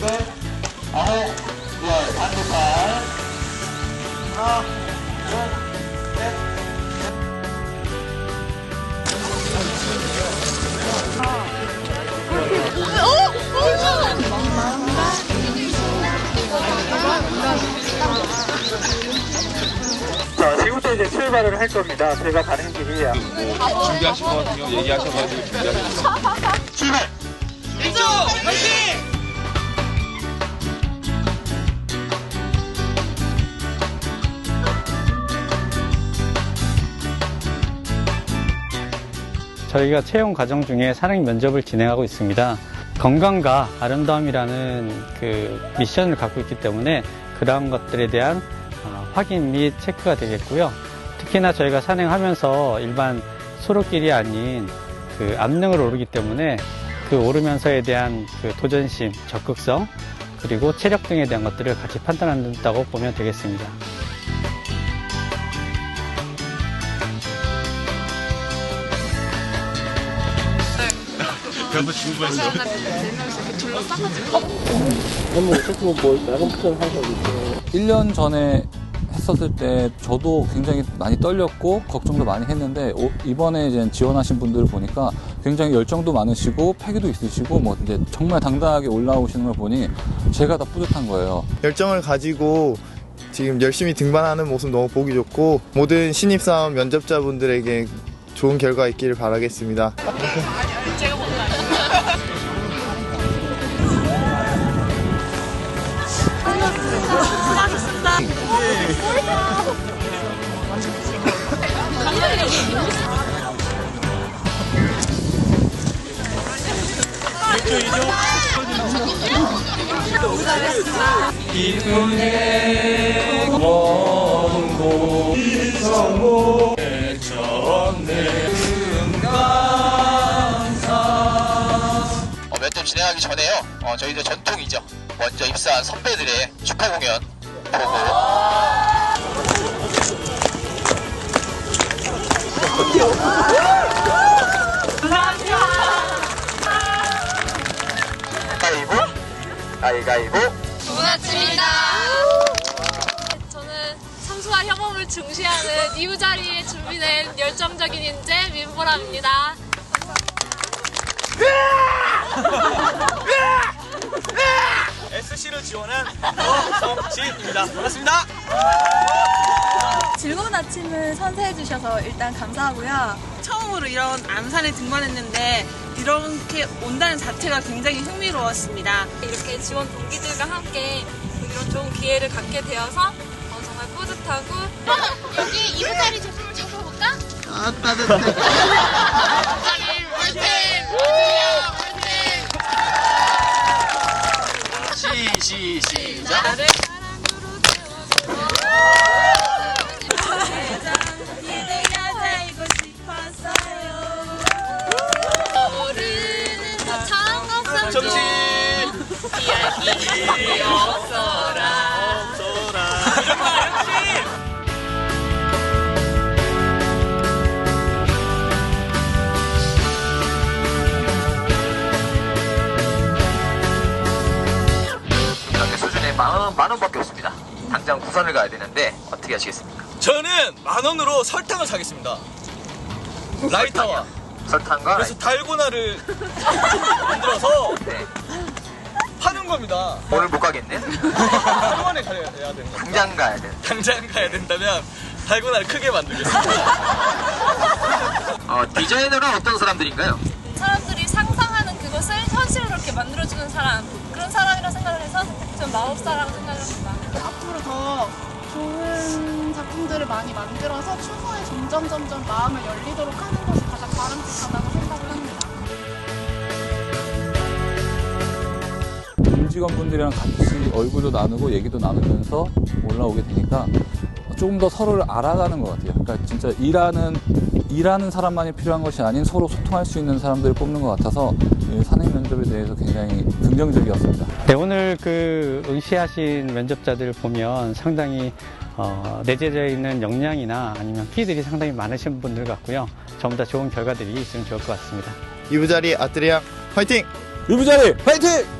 여덟, 아홉, 열, 반도팔, 하나, 이제 출발을 할 겁니다. 제가 가는 길이 준비하신 것 같아요. 얘기하셔가지고 준비하셨어요. 출발! 저희가 채용 과정 중에 사랑 면접을 진행하고 있습니다. 건강과 아름다움이라는 그 미션을 갖고 있기 때문에 그러한 것들에 대한 어, 확인 및 체크가 되겠고요. 특히나 저희가 산행하면서 일반 소로길이 아닌 그 암릉을 오르기 때문에 그 오르면서에 대한 그 도전심, 적극성, 그리고 체력 등에 대한 것들을 같이 판단한다고 보면 되겠습니다. 그래서 중부에서 1년 전에 했었을 때 저도 굉장히 많이 떨렸고 걱정도 많이 했는데 오- 이번에 이제 지원하신 분들을 보니까 굉장히 열정도 많으시고 패기도 있으시고 뭐 이제 정말 당당하게 올라오시는 걸 보니 제가 다 뿌듯한 거예요. 열정을 가지고 지금 열심히 등반하는 모습 너무 보기 좋고 모든 신입사원 면접자분들에게 좋은 결과 있기를 바라겠습니다. 어, 면접 진행하기 전에요. 어, 저희들 전통이죠. 먼저 입사한 선배들의 축하 공연 보고. 가위가위고. 좋은 아침입니다. 저는 성수와 협업을 중시하는 이후 자리에 준비된 열정적인 인재 민보람입니다. SC를 지원한 정진입니다. 반갑습니다. 즐거운 아침을 선사해 주셔서 일단 감사하고요. 처음으로 이런 암산에 등반했는데 이렇게 온다는 자체가 굉장히 흥미로웠습니다. 이렇게 지원 동기들과 함께 이런 좋은 기회를 갖게 되어서 어, 정말 뿌듯하고 여기 이후 자리 제품을 잡아볼까? 아, 따뜻해. 이야기 없어라 이렇게 수준에 만 원, 만 원밖에 없습니다. 당장 부산을 가야 되는데 어떻게 하시겠습니까? 저는 만 원으로 설탕을 사겠습니다. 라이터와 설탕과 그래서 달고나를 만들어서 네. 파는 겁니다. 오늘 못 가겠네. 하루 만에 가야 돼야 되는 거. 당장 가야 돼. 당장 가야 된다면 달고나를 크게 만들겠습니다. 어, 디자이너는 어떤 사람들인가요? 사람들이 상상하는 그것을 현실로 이렇게 만들어주는 사람 그런 사람이라 생각을 해서 좀 마법사라고 생각을 합니다. 앞으로 더 좋은 작품들을 많이 만들어서 추후에 점점 점점 마음을 열리도록 하는 직원분들이랑 같이 얼굴도 나누고 얘기도 나누면서 올라오게 되니까 조금 더 서로를 알아가는 것 같아요. 그러니까 진짜 일하는 일하는 사람만이 필요한 것이 아닌 서로 소통할 수 있는 사람들을 뽑는 것 같아서 이 산행 면접에 대해서 굉장히 긍정적이었습니다. 네, 오늘 그 응시하신 면접자들 보면 상당히 어, 내재되어 있는 역량이나 아니면 키들이 상당히 많으신 분들 같고요. 전부 다 좋은 결과들이 있으면 좋을 것 같습니다. 이부자리 아트리앙 화이팅! 유부자리 화이팅!